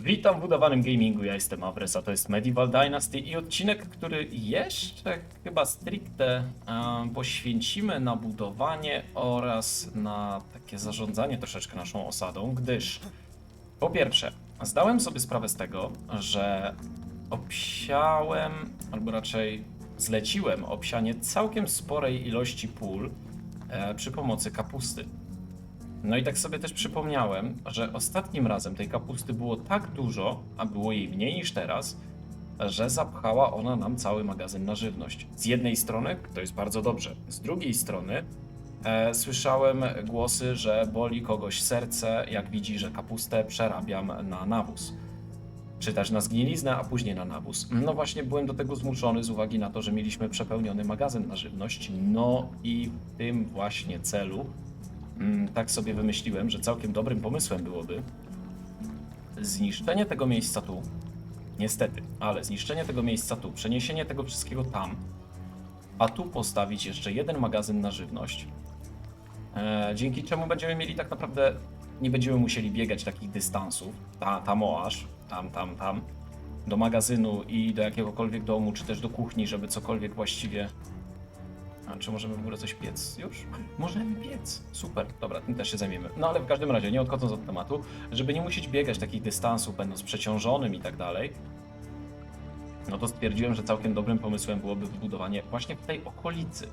Witam w budowanym gamingu, ja jestem Avres, a to jest Medieval Dynasty i odcinek, który jeszcze chyba stricte poświęcimy na budowanie oraz na takie zarządzanie troszeczkę naszą osadą, gdyż po pierwsze, zdałem sobie sprawę z tego, że obsiałem, albo raczej zleciłem obsianie całkiem sporej ilości pól e, przy pomocy kapusty. No i tak sobie też przypomniałem, że ostatnim razem tej kapusty było tak dużo, a było jej mniej niż teraz, że zapchała ona nam cały magazyn na żywność. Z jednej strony to jest bardzo dobrze, z drugiej strony e, słyszałem głosy, że boli kogoś serce, jak widzi, że kapustę przerabiam na nawóz. Czy też na zgniliznę, a później na nawóz. No właśnie byłem do tego zmuszony z uwagi na to, że mieliśmy przepełniony magazyn na żywność. No i w tym właśnie celu tak sobie wymyśliłem, że całkiem dobrym pomysłem byłoby zniszczenie tego miejsca tu. Niestety, ale zniszczenie tego miejsca tu, przeniesienie tego wszystkiego tam, a tu postawić jeszcze jeden magazyn na żywność. E, dzięki czemu będziemy mieli tak naprawdę, nie będziemy musieli biegać takich dystansów, ta, tam o aż, tam, tam, tam, do magazynu i do jakiegokolwiek domu, czy też do kuchni, żeby cokolwiek właściwie a czy możemy w ogóle coś piec już? Możemy piec. Super, dobra, tym też się zajmiemy. No ale w każdym razie, nie odchodząc od tematu, żeby nie musieć biegać takich dystansów, będąc przeciążonym i tak dalej, no to stwierdziłem, że całkiem dobrym pomysłem byłoby wybudowanie właśnie w tej okolicy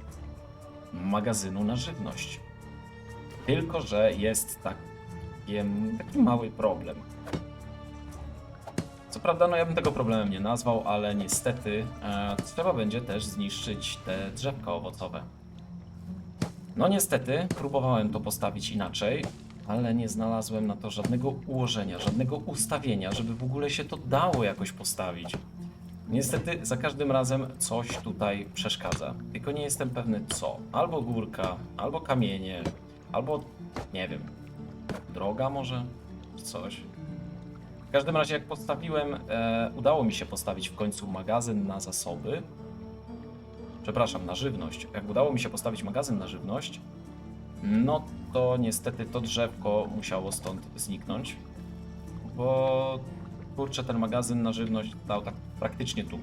magazynu na żywność. Tylko, że jest taki, taki mały problem. Co prawda, no ja bym tego problemem nie nazwał, ale niestety e, trzeba będzie też zniszczyć te drzewka owocowe. No niestety, próbowałem to postawić inaczej, ale nie znalazłem na to żadnego ułożenia, żadnego ustawienia, żeby w ogóle się to dało jakoś postawić. Niestety za każdym razem coś tutaj przeszkadza. Tylko nie jestem pewny co. Albo górka, albo kamienie, albo nie wiem, droga może, coś. W każdym razie, jak postawiłem, e, udało mi się postawić w końcu magazyn na zasoby. Przepraszam, na żywność. Jak udało mi się postawić magazyn na żywność, no to niestety to drzewko musiało stąd zniknąć, bo kurczę, ten magazyn na żywność dał tak praktycznie tu.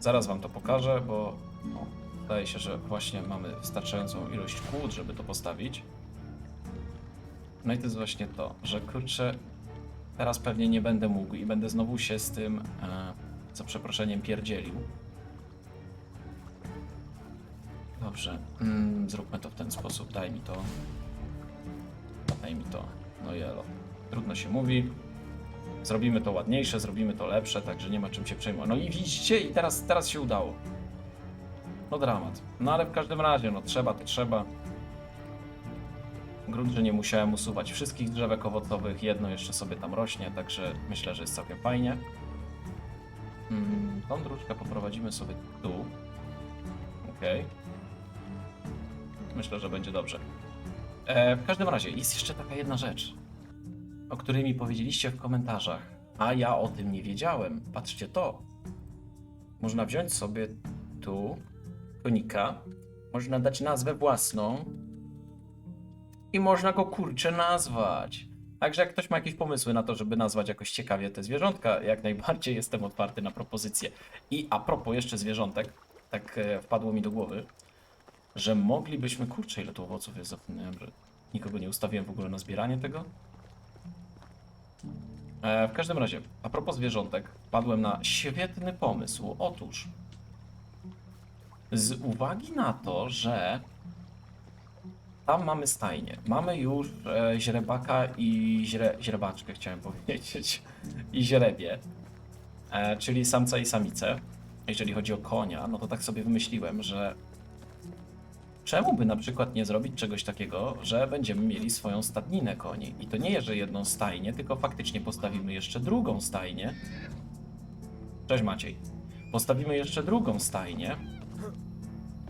Zaraz wam to pokażę, bo no, wydaje się, że właśnie mamy wystarczającą ilość kłód, żeby to postawić. No i to jest właśnie to, że kurczę, Teraz pewnie nie będę mógł i będę znowu się z tym, e, za przeproszeniem, pierdzielił. Dobrze, mm, zróbmy to w ten sposób. Daj mi to. Daj mi to. No jelo. Trudno się mówi. Zrobimy to ładniejsze, zrobimy to lepsze, także nie ma czym się przejmować. No i widzicie, i teraz, teraz się udało. No dramat. No ale w każdym razie, no trzeba, to trzeba. Grunt, że nie musiałem usuwać wszystkich drzewek owocowych, jedno jeszcze sobie tam rośnie, także myślę, że jest całkiem fajnie. Mm, tą dróżkę poprowadzimy sobie tu. Ok. Myślę, że będzie dobrze. E, w każdym razie, jest jeszcze taka jedna rzecz, o której mi powiedzieliście w komentarzach, a ja o tym nie wiedziałem. Patrzcie to. Można wziąć sobie tu konika, można dać nazwę własną, i można go kurczę nazwać. Także jak ktoś ma jakieś pomysły na to, żeby nazwać jakoś ciekawie te zwierzątka, jak najbardziej jestem otwarty na propozycje. I a propos jeszcze zwierzątek, tak e, wpadło mi do głowy, że moglibyśmy, kurczę ile tu owoców jest, zapomniałem, że nikogo nie ustawiłem w ogóle na zbieranie tego. E, w każdym razie, a propos zwierzątek, wpadłem na świetny pomysł. Otóż, z uwagi na to, że tam mamy stajnię. Mamy już e, źrebaka i źre, źrebaczkę, chciałem powiedzieć, i źrebie, e, czyli samca i samicę. Jeżeli chodzi o konia, no to tak sobie wymyśliłem, że czemu by na przykład nie zrobić czegoś takiego, że będziemy mieli swoją stadninę koni. I to nie, że jedną stajnię, tylko faktycznie postawimy jeszcze drugą stajnię. Cześć Maciej. Postawimy jeszcze drugą stajnię,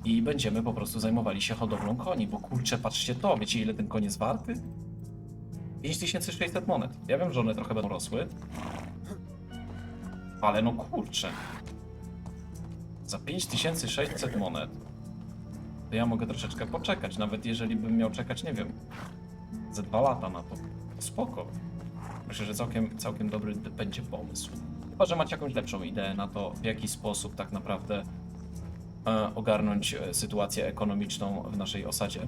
i będziemy po prostu zajmowali się hodowlą koni, bo kurczę, patrzcie to, wiecie ile ten koń jest warty? 5600 monet. Ja wiem, że one trochę będą rosły, ale no kurczę. Za 5600 monet to ja mogę troszeczkę poczekać, nawet jeżeli bym miał czekać, nie wiem, ze dwa lata na to. spoko. Myślę, że całkiem, całkiem dobry będzie pomysł. Chyba, że macie jakąś lepszą ideę na to, w jaki sposób tak naprawdę ogarnąć e, sytuację ekonomiczną w naszej osadzie.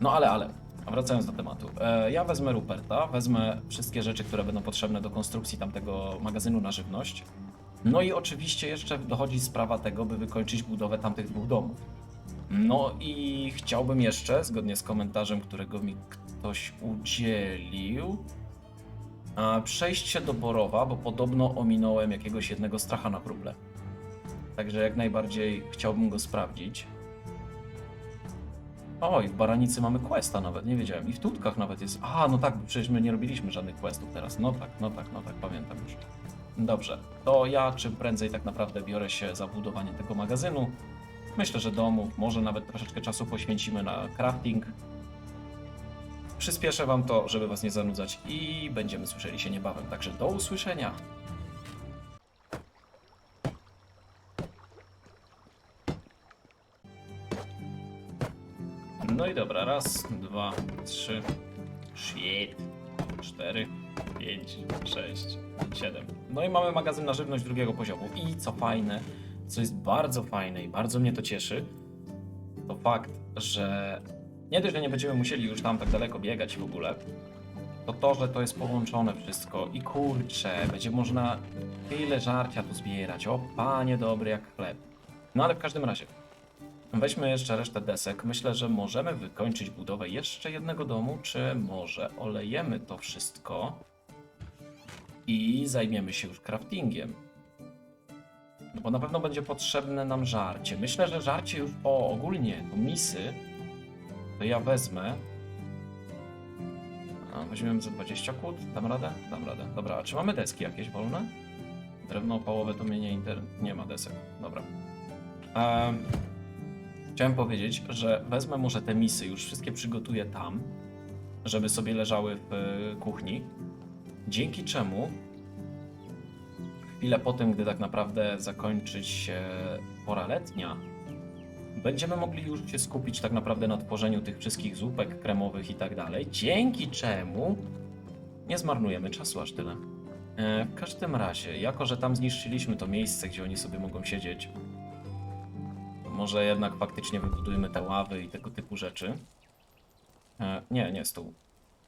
No ale, ale, wracając do tematu. E, ja wezmę Ruperta, wezmę wszystkie rzeczy, które będą potrzebne do konstrukcji tamtego magazynu na żywność. No i oczywiście jeszcze dochodzi sprawa tego, by wykończyć budowę tamtych dwóch domów. No i chciałbym jeszcze, zgodnie z komentarzem, którego mi ktoś udzielił, przejść się do Borowa, bo podobno ominąłem jakiegoś jednego stracha na próble. Także jak najbardziej chciałbym go sprawdzić. O, i w Baranicy mamy questa nawet, nie wiedziałem. I w Tutkach nawet jest. A, no tak, przecież my nie robiliśmy żadnych questów teraz. No tak, no tak, no tak, pamiętam już. Dobrze, to ja czym prędzej tak naprawdę biorę się za budowanie tego magazynu. Myślę, że domu, może nawet troszeczkę czasu poświęcimy na crafting. Przyspieszę wam to, żeby was nie zanudzać i będziemy słyszeli się niebawem. Także do usłyszenia. I dobra, raz, dwa, trzy, shit, cztery, pięć, sześć, siedem. No i mamy magazyn na żywność drugiego poziomu. I co fajne, co jest bardzo fajne i bardzo mnie to cieszy, to fakt, że nie dość, że nie będziemy musieli już tam tak daleko biegać w ogóle, to to, że to jest połączone wszystko i kurczę, będzie można tyle żarcia tu zbierać. O, panie dobry jak chleb. No ale w każdym razie, weźmy jeszcze resztę desek. Myślę, że możemy wykończyć budowę jeszcze jednego domu, czy może olejemy to wszystko i zajmiemy się już craftingiem. No bo na pewno będzie potrzebne nam żarcie. Myślę, że żarcie już, o ogólnie, to misy, to ja wezmę. A, weźmiemy za 20 kłód, dam radę? Dam radę. Dobra, a czy mamy deski jakieś wolne? Drewno opałowe to mnie nie inter... nie ma desek. Dobra. Em, chciałem powiedzieć, że wezmę może te misy, już wszystkie przygotuję tam, żeby sobie leżały w e, kuchni. Dzięki czemu chwilę po tym, gdy tak naprawdę zakończyć się pora letnia, będziemy mogli już się skupić tak naprawdę na tworzeniu tych wszystkich zupek kremowych i tak dalej, dzięki czemu nie zmarnujemy czasu aż tyle. E, w każdym razie, jako że tam zniszczyliśmy to miejsce, gdzie oni sobie mogą siedzieć, to może jednak faktycznie wybudujmy te ławy i tego typu rzeczy. E, nie, nie stół.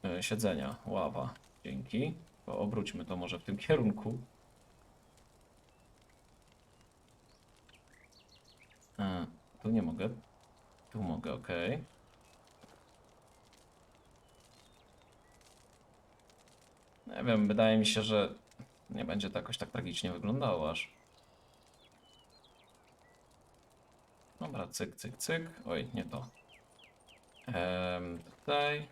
E, siedzenia, ława. Dzięki. To obróćmy to może w tym kierunku. A, tu nie mogę. Tu mogę, ok. Nie wiem, wydaje mi się, że nie będzie to jakoś tak tragicznie wyglądało aż. Dobra, cyk, cyk, cyk. Oj, nie to. Em, tutaj.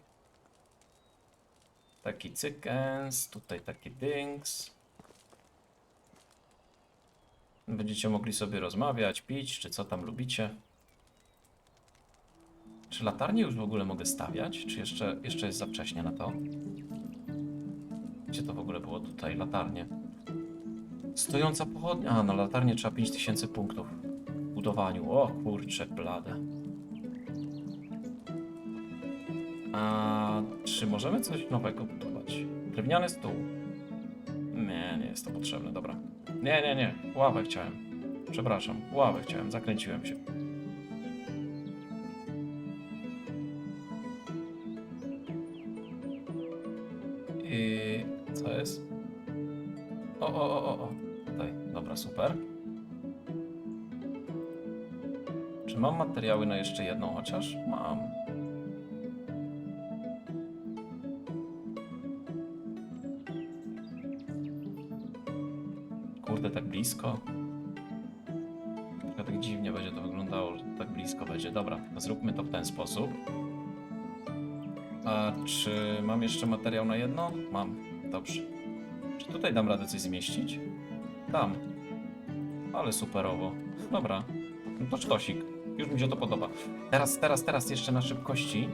Taki cykens, tutaj taki dings. Będziecie mogli sobie rozmawiać, pić, czy co tam lubicie. Czy latarnię już w ogóle mogę stawiać? Czy jeszcze, jeszcze jest za wcześnie na to? Gdzie to w ogóle było tutaj? Latarnie. Stojąca pochodnia. A, na latarnię trzeba 5000 punktów budowaniu. O kurcze, blade. A czy możemy coś nowego budować? Drewniany stół. Nie, nie jest to potrzebne, dobra. Nie, nie, nie. Ławę chciałem. Przepraszam, ławę chciałem, zakręciłem się. Materiały na jeszcze jedną chociaż? Mam. Kurde, tak blisko. Trochę tak dziwnie będzie to wyglądało, że tak blisko będzie. Dobra, zróbmy to w ten sposób. A czy mam jeszcze materiał na jedno? Mam. Dobrze. Czy tutaj dam radę coś zmieścić? Dam. Ale superowo. Dobra. No to sztosik. Już mi się to podoba. Teraz, teraz, teraz jeszcze na szybkości.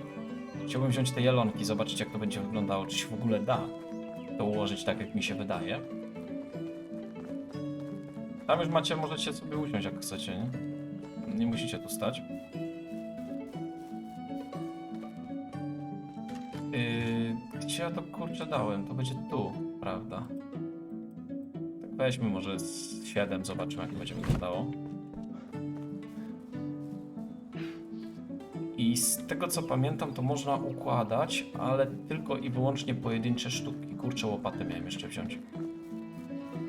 Chciałbym wziąć te jelonki, zobaczyć jak to będzie wyglądało. Czy się w ogóle da to ułożyć tak, jak mi się wydaje. Tam już macie, możecie sobie usiąść jak chcecie, nie? Nie musicie tu stać. Yy, gdzie ja to kurczę dałem? To będzie tu, prawda? Tak weźmy może z 7, zobaczymy jak to będzie wyglądało. I z tego co pamiętam, to można układać, ale tylko i wyłącznie pojedyncze sztuki. Kurczę, łopatę miałem jeszcze wziąć.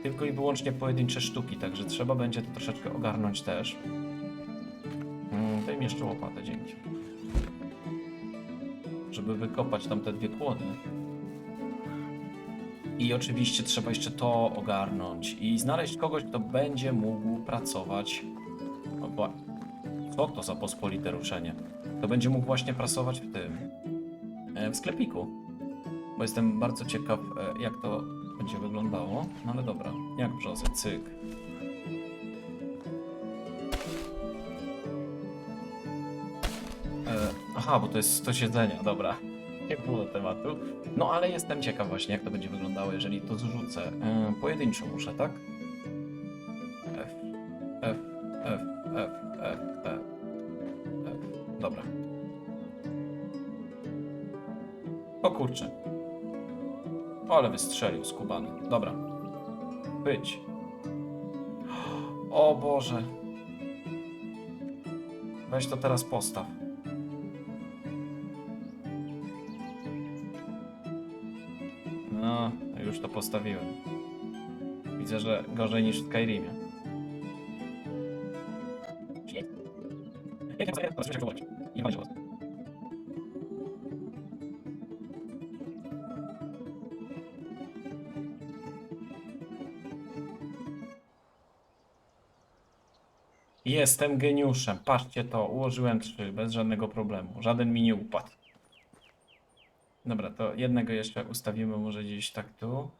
Tylko i wyłącznie pojedyncze sztuki, także trzeba będzie to troszeczkę ogarnąć też. Mm, daj mi jeszcze łopatę, dzięki. Żeby wykopać tam te dwie kłody. I oczywiście trzeba jeszcze to ogarnąć i znaleźć kogoś, kto będzie mógł pracować. No bo co to za pospolite ruszenie? To będzie mógł właśnie pracować w tym. e, w sklepiku. Bo jestem bardzo ciekaw, e, jak to będzie wyglądało. No ale dobra, jak brzozę, cyk. E, aha, bo to jest to siedzenia, dobra. Nie było tematu. No ale jestem ciekaw właśnie, jak to będzie wyglądało, jeżeli to zrzucę. Pojedynczo muszę, tak? Ale wystrzelił skubany. Dobra. Być. O Boże. Weź to teraz postaw. No, już to postawiłem. Widzę, że gorzej niż w Skyrimie. Nie ma Jestem geniuszem. Patrzcie to, ułożyłem trzy bez żadnego problemu. Żaden mi nie upadł. Dobra, to jednego jeszcze ustawimy może gdzieś tak tu.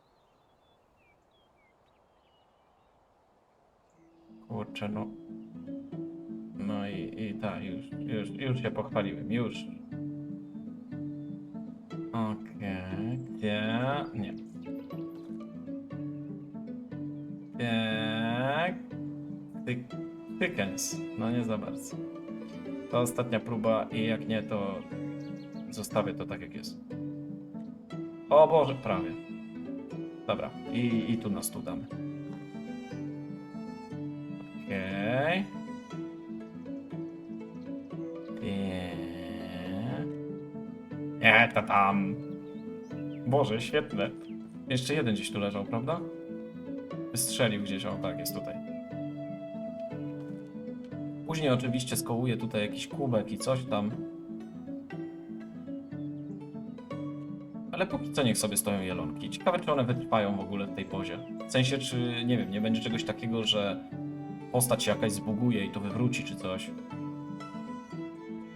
Kurczę, no. No i, i tak, już, już, już się pochwaliłem, już. Okej, gdzie? Nie. Tak. Ty, tykens. No nie za bardzo. To ostatnia próba i jak nie, to zostawię to tak jak jest. O Boże, prawie. Dobra, i, i tu nas tu damy. Okej. Nie. Nie, to tam. Boże, świetne. Jeszcze jeden gdzieś tu leżał, prawda? Wystrzelił gdzieś, o tak, jest tutaj. Później oczywiście skołuję tutaj jakiś kubek i coś tam. Ale póki co niech sobie stoją jelonki. Ciekawe, czy one wytrwają w ogóle w tej pozie. W sensie, czy, nie wiem, nie będzie czegoś takiego, że postać się jakaś zbuguje i to wywróci, czy coś.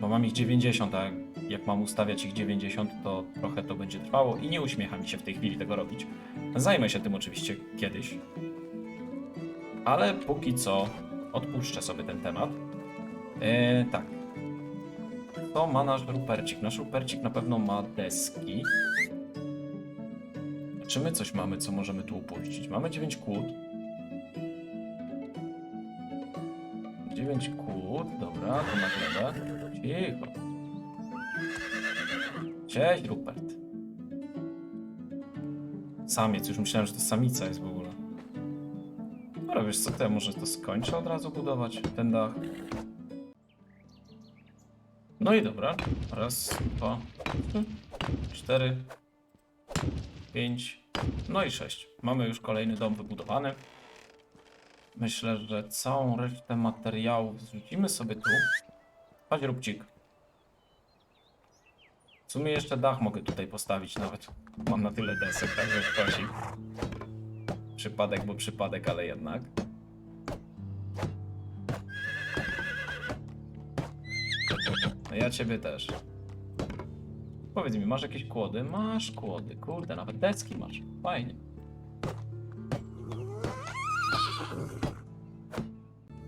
Bo mam ich 90, a jak mam ustawiać ich 90, to trochę to będzie trwało i nie uśmiecha mi się w tej chwili tego robić. Zajmę się tym oczywiście kiedyś. Ale póki co odpuszczę sobie ten temat. Eee, tak. To ma nasz rupercik. Nasz rupercik na pewno ma deski. Czy my coś mamy, co możemy tu upuścić? Mamy 9 kłód. 9 kłód, dobra, to na glebę. Cicho. Cześć, Rupert. Samiec, już myślałem, że to samica jest w ogóle. Dobra, wiesz co, to ja może to skończę od razu budować, ten dach. No i dobra. Raz, dwa, trzy, cztery, pięć, no i sześć. Mamy już kolejny dom wybudowany. Myślę, że całą resztę materiałów zrzucimy sobie tu. Chodź, Rubcik. W sumie jeszcze dach mogę tutaj postawić nawet. Mam na tyle desek, także szkodzi. Przypadek, bo przypadek, ale jednak. Ja ciebie też. Powiedz mi, masz jakieś kłody? Masz kłody, kurde, nawet deski masz. Fajnie.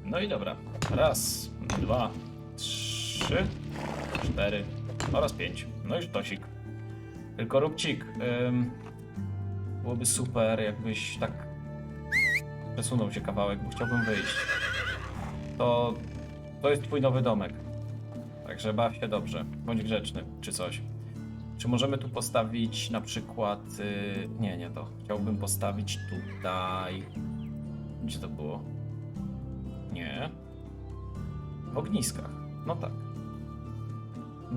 No i dobra. Raz, dwa, trzy, cztery oraz pięć. No i sztosik. Tylko Rubcik, ym, byłoby super, jakbyś tak przesunął się kawałek, bo chciałbym wyjść. To, to jest twój nowy domek. Także baw się dobrze, bądź grzeczny, czy coś. Czy możemy tu postawić na przykład. y, Nie, nie to. Chciałbym postawić tutaj. Gdzie to było? Nie. W ogniskach. No tak.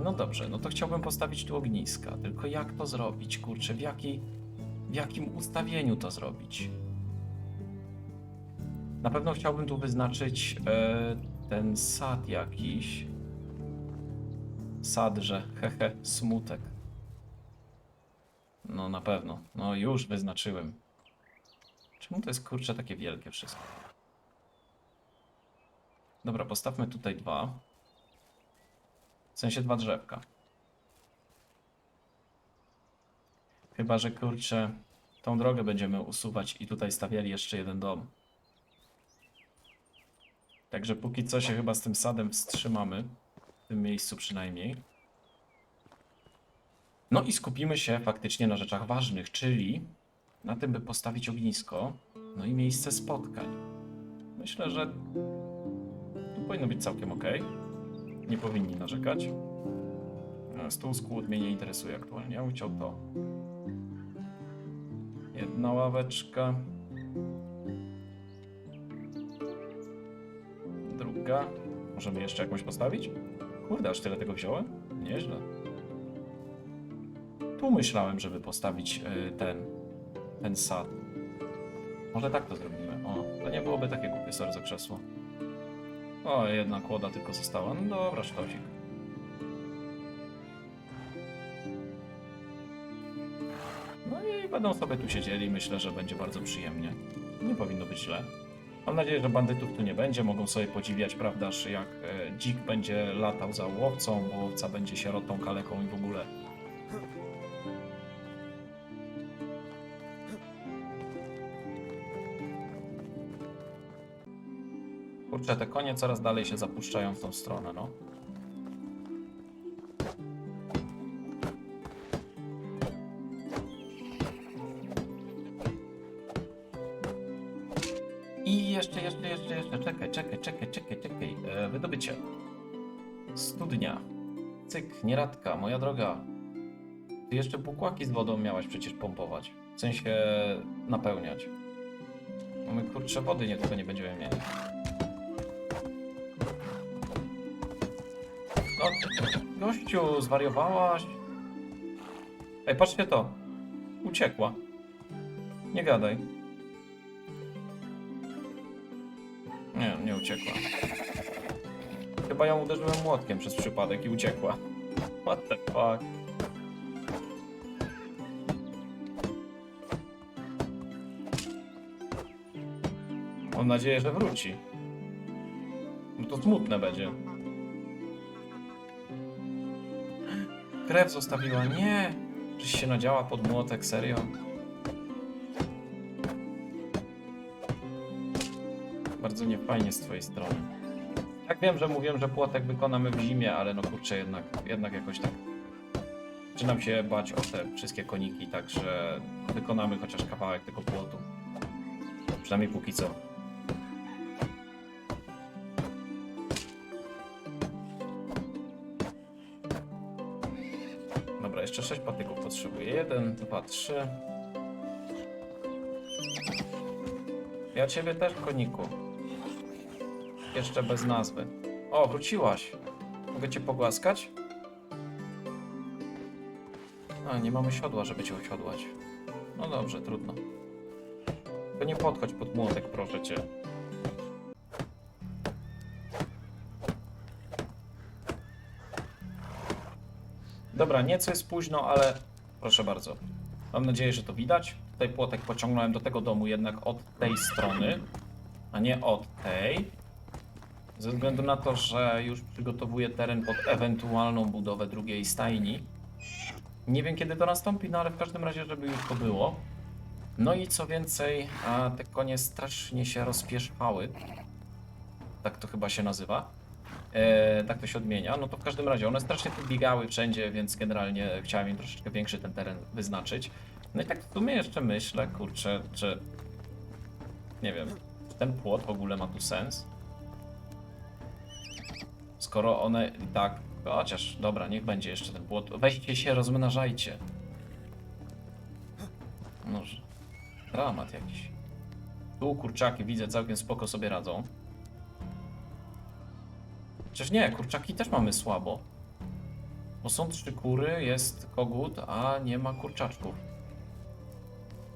No dobrze, no to chciałbym postawić tu ogniska. Tylko jak to zrobić? Kurczę, w, jaki, w jakim ustawieniu to zrobić? Na pewno chciałbym tu wyznaczyć e, ten sad jakiś. Sadrze, hehe, smutek. No na pewno. No już wyznaczyłem. Czemu to jest kurczę takie wielkie wszystko? Dobra, postawmy tutaj dwa. W sensie dwa drzewka. Chyba, że kurczę, tą drogę będziemy usuwać i tutaj stawiali jeszcze jeden dom. Także póki co się chyba z tym sadem wstrzymamy. W tym miejscu przynajmniej. No i skupimy się faktycznie na rzeczach ważnych, czyli na tym, by postawić ognisko, no i miejsce spotkań. Myślę, że tu powinno być całkiem ok. Nie powinni narzekać. Stół skłód mnie nie interesuje aktualnie. Ja chciał to. Jedna ławeczka. Druga. Możemy jeszcze jakąś postawić? Kurde, aż tyle tego wziąłem? Nieźle. Tu myślałem, żeby postawić y, ten, ten sad. Może tak to zrobimy. O, to nie byłoby takie głupie, sorry za krzesło. O, jedna kłoda tylko została. No dobra, sztosik. No i będą sobie tu siedzieli. Myślę, że będzie bardzo przyjemnie. Nie powinno być źle. Mam nadzieję, że bandytów tu nie będzie. Mogą sobie podziwiać, prawdaż, jak e, dzik będzie latał za łowcą, bo łowca będzie sierotą, kaleką i w ogóle. Kurczę, te konie coraz dalej się zapuszczają w tą stronę, no. Jeszcze, jeszcze, jeszcze, jeszcze, czekaj, czekaj, czekaj, czekaj, czekaj. E, wydobycie. Studnia. Cyk, nieradka, moja droga. Ty jeszcze bukłaki z wodą miałaś przecież pompować. W sensie napełniać. Mamy kurczę wody, nie tylko nie będziemy mieli. No, gościu, zwariowałaś? Ej, patrzcie to. Uciekła. Nie gadaj. Uciekła. Chyba ją uderzyłem młotkiem przez przypadek i uciekła. What the fuck? Mam nadzieję, że wróci. No to smutne będzie. Krew zostawiła. Nie! Czyś się nadziała pod młotek, serio? Bardzo niefajnie z twojej strony. Tak wiem, że mówiłem, że płotek wykonamy w zimie, ale no kurczę, jednak, jednak jakoś tak zaczynam się bać o te wszystkie koniki, także wykonamy chociaż kawałek tego płotu. Przynajmniej póki co. Dobra, jeszcze 6 patyków potrzebuję. 1, 2, 3. Ja ciebie też, koniku. Jeszcze bez nazwy. O, wróciłaś. Mogę cię pogłaskać? A, nie mamy siodła, żeby cię usiodłać. No dobrze, trudno. To nie podchodź pod młotek, proszę cię. Dobra, nieco jest późno, ale proszę bardzo. Mam nadzieję, że to widać. Tutaj płotek pociągnąłem do tego domu jednak od tej strony, a nie od tej. Ze względu na to, że już przygotowuję teren pod ewentualną budowę drugiej stajni. Nie wiem kiedy to nastąpi, no ale w każdym razie, żeby już to było. No i co więcej, te konie strasznie się rozpieszchały. Tak to chyba się nazywa. E, tak to się odmienia. No to w każdym razie one strasznie tu biegały wszędzie, więc generalnie chciałem im troszeczkę większy ten teren wyznaczyć. No i tak w sumie jeszcze myślę, kurczę, czy... Nie wiem, czy ten płot w ogóle ma tu sens? Skoro one i tak Chociaż, dobra, niech będzie jeszcze ten płot. Weźcie się, rozmnażajcie. Może. Dramat jakiś. Tu kurczaki widzę całkiem spoko sobie radzą. Chociaż nie, kurczaki też mamy słabo. Bo są trzy kury, jest kogut, a nie ma kurczaczków.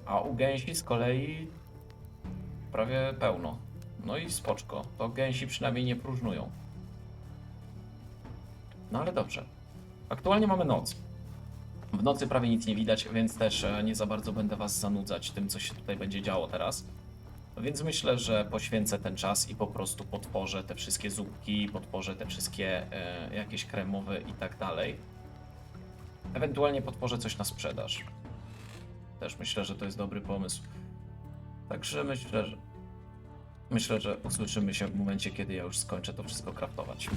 A u gęsi z kolei prawie pełno. No i spoczko. To gęsi przynajmniej nie próżnują. No ale dobrze. Aktualnie mamy noc. W nocy prawie nic nie widać, więc też e, nie za bardzo będę Was zanudzać tym, co się tutaj będzie działo teraz. Więc myślę, że poświęcę ten czas i po prostu podporzę te wszystkie zupki, podporzę te wszystkie e, jakieś kremowe i tak dalej. Ewentualnie podporzę coś na sprzedaż. Też myślę, że to jest dobry pomysł. Także myślę, że myślę, że usłyszymy się w momencie, kiedy ja już skończę to wszystko kraftować.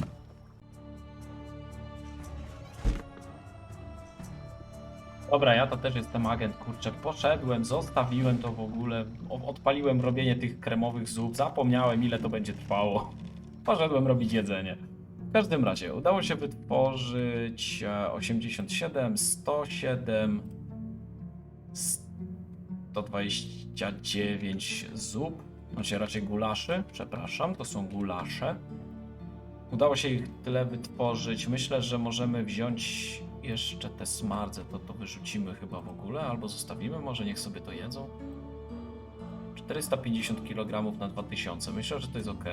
Dobra, ja to też jestem agent, kurczę, poszedłem, zostawiłem to w ogóle, odpaliłem robienie tych kremowych zup, zapomniałem ile to będzie trwało. Poszedłem robić jedzenie. W każdym razie, udało się wytworzyć e, 87, 107, 129 zup, znaczy raczej gulaszy, przepraszam, to są gulasze. Udało się ich tyle wytworzyć. Myślę, że możemy wziąć jeszcze te smardze, to to wyrzucimy chyba w ogóle, albo zostawimy, może niech sobie to jedzą. 450 kg na 2000, myślę, że to jest ok.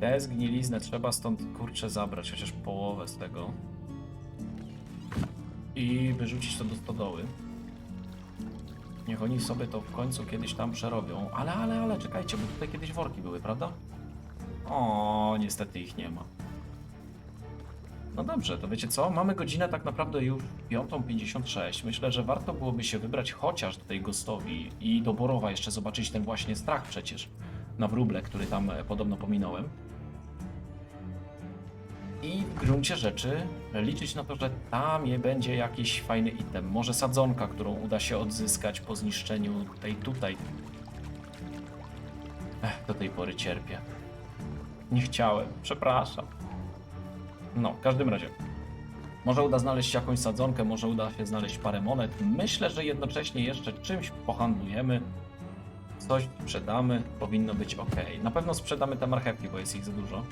Tę zgniliznę trzeba stąd kurczę zabrać, chociaż połowę z tego. I wyrzucić to do stodoły. Niech oni sobie to w końcu kiedyś tam przerobią. Ale, ale, ale, czekajcie, bo tutaj kiedyś worki były, prawda? O, niestety ich nie ma. No dobrze, to wiecie co? Mamy godzinę tak naprawdę już 5.56. Myślę, że warto byłoby się wybrać chociaż do tej Gostowi i do Borowa jeszcze zobaczyć ten właśnie strach przecież na wróble, który tam e, podobno pominąłem. I w gruncie rzeczy liczyć na to, że tam je będzie jakiś fajny item. Może sadzonka, którą uda się odzyskać po zniszczeniu tej tutaj. Ech, do tej pory cierpię. Nie chciałem, przepraszam. No, w każdym razie. Może uda znaleźć jakąś sadzonkę, może uda się znaleźć parę monet. Myślę, że jednocześnie jeszcze czymś pohandlujemy. Coś sprzedamy, powinno być ok. Na pewno sprzedamy te marchewki, bo jest ich za dużo.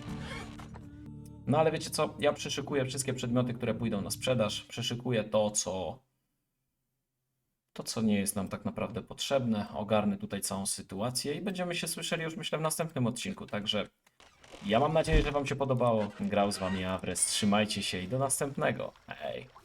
No ale wiecie co? Ja przyszykuję wszystkie przedmioty, które pójdą na sprzedaż. Przyszykuję to, co. To, co nie jest nam tak naprawdę potrzebne. Ogarnę tutaj całą sytuację i będziemy się słyszeli już myślę w następnym odcinku. Także ja mam nadzieję, że Wam się podobało. Grał z Wami Avres. Trzymajcie się i do następnego. Hej.